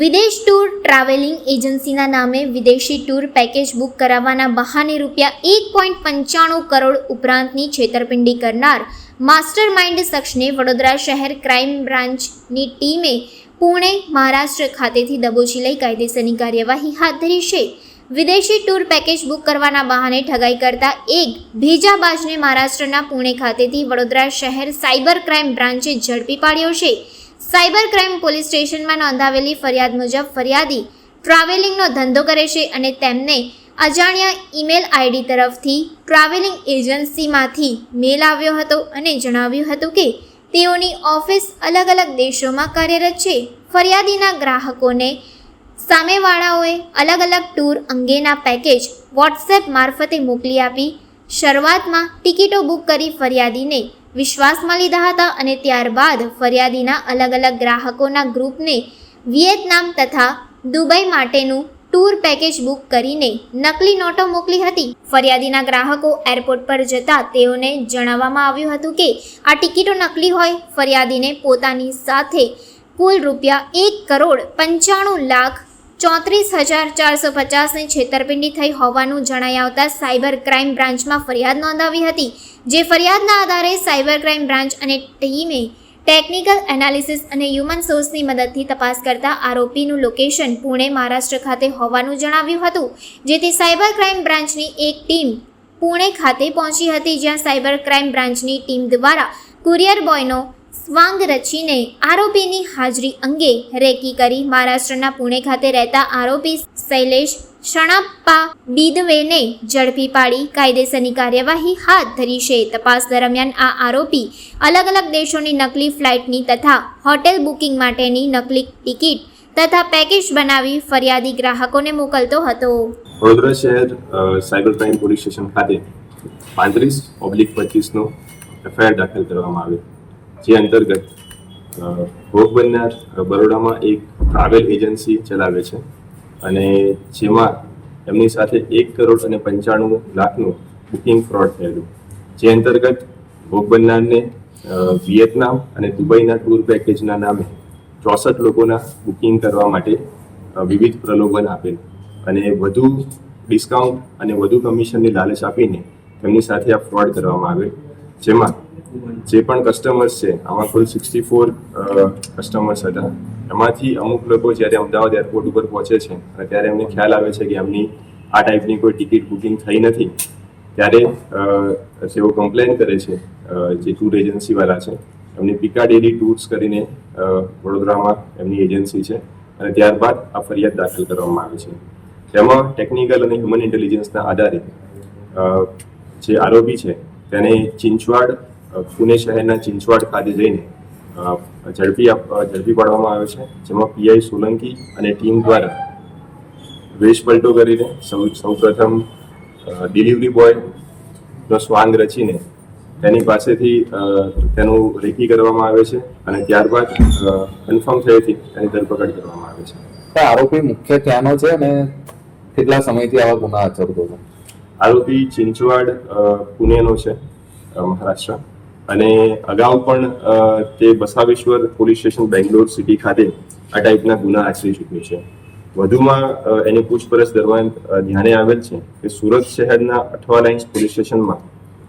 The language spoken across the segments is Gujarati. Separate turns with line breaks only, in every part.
વિદેશ ટૂર ટ્રાવેલિંગ એજન્સીના નામે વિદેશી ટૂર પેકેજ બુક કરાવવાના બહાને રૂપિયા એક પોઈન્ટ પંચાણું કરોડ ઉપરાંતની છેતરપિંડી કરનાર માસ્ટર માઇન્ડ શખ્સને વડોદરા શહેર ક્રાઇમ બ્રાન્ચની ટીમે પુણે, મહારાષ્ટ્ર ખાતેથી દબોચી લઈ કાયદેસરની કાર્યવાહી હાથ ધરી છે. વિદેશી ટૂર પેકેજ બુક કરવાના બહાને ઠગાઈ કરતા એક ભેજાબાજને મહારાષ્ટ્રના પુણે ખાતેથી વડોદરા શહેર સાયબર ક્રાઇમ બ્રાન્ચે ઝડપી પાડ્યો છે. સાયબર ક્રાઇમ પોલીસ સ્ટેશનમાં નોંધાવેલી ફરિયાદ મુજબ ફરિયાદી ટ્રાવેલિંગનો ધંધો કરે છે અને તેમને અજાણ્યા ઈમેલ આઈડી તરફથી ટ્રાવેલિંગ એજન્સીમાંથી મેલ આવ્યો હતો અને જણાવ્યું હતું કે તેઓની ઓફિસ અલગ અલગ દેશોમાં કાર્યરત છે. ફરિયાદીના ગ્રાહકોને સામેવાળાઓએ અલગ અલગ ટૂર અંગેના પેકેજ વોટ્સએપ મારફતે મોકલી આપી શરૂઆતમાં ટિકિટો બુક કરી ફરિયાદીને વિશ્વાસમાં લીધા હતા અને ત્યારબાદ ફરિયાદીના અલગ અલગ ગ્રાહકોના ગ્રુપને વિયેતનામ તથા દુબઈ માટેનું ટૂર પેકેજ બુક કરીને નકલી નોટો મોકલી હતી. ફરિયાદીના ગ્રાહકો એરપોર્ટ પર જતા તેઓને જણાવવામાં આવ્યું હતું કે, આ ટિકિટો નકલી હોય, ફરિયાદીને પોતાની સાથે કુલ રૂપિયા એક કરોડ પંચાણું લાખ ચોત્રીસ હજાર ચારસો પચાસની છેતરપિંડી થઈ હોવાનું જણાઈ આવતા સાયબર ક્રાઇમ બ્રાન્ચમાં ફરિયાદ નોંધાવી હતી, જે ફરિયાદના આધારે સાયબર ક્રાઇમ બ્રાન્ચ અને ટીમે ટેકનિકલ એનાલિસિસ અને હ્યુમન સોર્સની મદદથી તપાસ કરતા આરોપીનું લોકેશન પુણે મહારાષ્ટ્ર ખાતે હોવાનું જણાવ્યું હતું, જેથી સાયબર ક્રાઇમ બ્રાન્ચની એક ટીમ પુણે ખાતે પહોંચી હતી, જ્યાં સાયબર ક્રાઇમ બ્રાન્ચની ટીમ દ્વારા કુરિયર બોયનો સ્વાંગ રચીને આરોપીની હાજરી અંગે રેકી કરી મહારાષ્ટ્રના પુણે ખાતે રહેતા આરોપી શૈલેષ શણાપ્પા બીદવેને ઝડપી પાડી કાયદેસરની કાર્યવાહી હાથ ધરી છે. તપાસ દરમિયાન આ આરોપી અલગ અલગ દેશોની નકલી ફ્લાઇટની તથા હોટેલ બુકિંગ માટેની નકલી ટિકિટ તથા પેકેજ બનાવી ફરિયાદી ગ્રાહકોને મોકલતો હતો.
વડોદરા શહેર સાયબર ક્રાઇમ પોલીસ સ્ટેશન ખાતે પાંત્રીસ ઓબ્લિક પચીસનો એફઆઈઆર દાખલ કરવામાં આવે જે અંતર્ગત ભોગ બનનાર બરોડામાં એક ટ્રાવેલ એજન્સી ચલાવે છે અને જેમાં એમની સાથે એક કરોડ અને પંચાણું લાખનું બુકિંગ ફ્રોડ થયેલું. જે અંતર્ગત ભોગ બનનારને વિયેતનામ અને દુબઈના ટૂર પેકેજના નામે ચોસઠ લોકોના બુકિંગ કરવા માટે વિવિધ પ્રલોભન આપેલ અને વધુ ડિસ્કાઉન્ટ અને વધુ કમિશનની લાલચ આપીને તેમની સાથે આ ફ્રોડ કરવામાં આવેલ. જેમાં જે પણ કસ્ટમર્સ છે, આમાં કુલ સિક્સટી ફોર કસ્ટમર્સ હતા. એમાંથી અમુક લોકો જ્યારે અમદાવાદ એરપોર્ટ ઉપર પહોંચે છે, અને ત્યારે એમને ખ્યાલ આવે છે કે એમની આ ટાઈપની કોઈ ટિકિટ બુકિંગ થઈ નથી, ત્યારે તેઓ કમ્પ્લેન કરે છે જે ટૂર એજન્સીવાળા છે. એમની પિકાડેલી ટૂર્સ કરીને વડોદરામાં એમની એજન્સી છે, અને ત્યારબાદ આ ફરિયાદ દાખલ કરવામાં આવે છે. તેમાં ટેકનિકલ અને હ્યુમન ઇન્ટેલિજન્સના આધારે જે આરોપી છે, તેને ચિંચવાડ પુણે શહેરના ચિંચવાડ ખાતે જઈને ઝડપી ઝડપી પાડવામાં આવે છે. જેમાં પીઆઈ સોલંકી અને ટીમ દ્વારા વેશ પલટો કરીને સૌ સૌપ્રથમ ડિલિવરી બોયનો સ્વાંગ રચીને તેની પાસેથી તેનું રેકી કરવામાં આવે છે અને ત્યારબાદ કન્ફર્મ થયેથી તેની ધરપકડ કરવામાં આવે છે.
આરોપી મુખ્ય ક્યાંનો છે અને કેટલા સમયથી આવા ગુના આચરતો હતો
આરોપી ચિંચવાડ પુણેનો છે મહારાષ્ટ્ર. અને અગાઉ પણ તે Basaveshwar police station Bangalore city ખાતે આ ટાઈપના ગુના આચરી ચૂક્યું છે. વધુમાં એની પૂછપરછ દરમિયાન ધ્યાને આવેલ છે કે સુરત શહેરના અઠવા લાઇન્સ પોલીસ સ્ટેશનમાં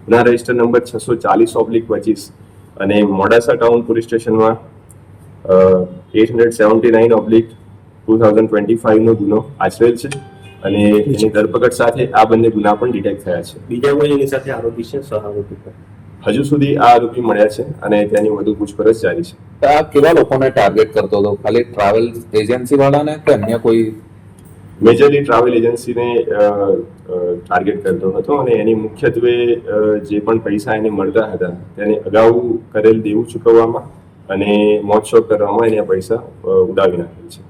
ગુના રજિસ્ટર નંબર છસો ચાલીસ ઓબ્લિક પચીસ અને મોડાસા ટાઉન પોલીસ સ્ટેશનમાં eight hundred seventy nine oblique two thousand twenty ફાઇવનો ગુનો આચરેલ છે અને એની ધરપકડ સાથે આ બંને ગુના પણ ડિટેક્ટ થયા છે.
બીજા કોઈ એની સાથે આરોપી છે? સહ આરોપી
હજુ સુધી આ આરોપી મળ્યા છે અને તેની વધુ પૂછપરછ જારી છે.
આ કેવા લોકોને ટાર્ગેટ કરતો હતો? ખાલી ટ્રાવેલ એજન્સી વાળાને કે અન્ય કોઈ?
મેજરલી ટ્રાવેલ એજન્સીને ટાર્ગેટ કરતો હતો અને એની મુખ્યત્વે જે પણ પૈસા એને મળતા હતા તેને અગાઉ કરેલ દેવું ચૂકવવામાં અને મોજશોખ કરવામાં એને પૈસા ઉડાવી નાખેલ છે.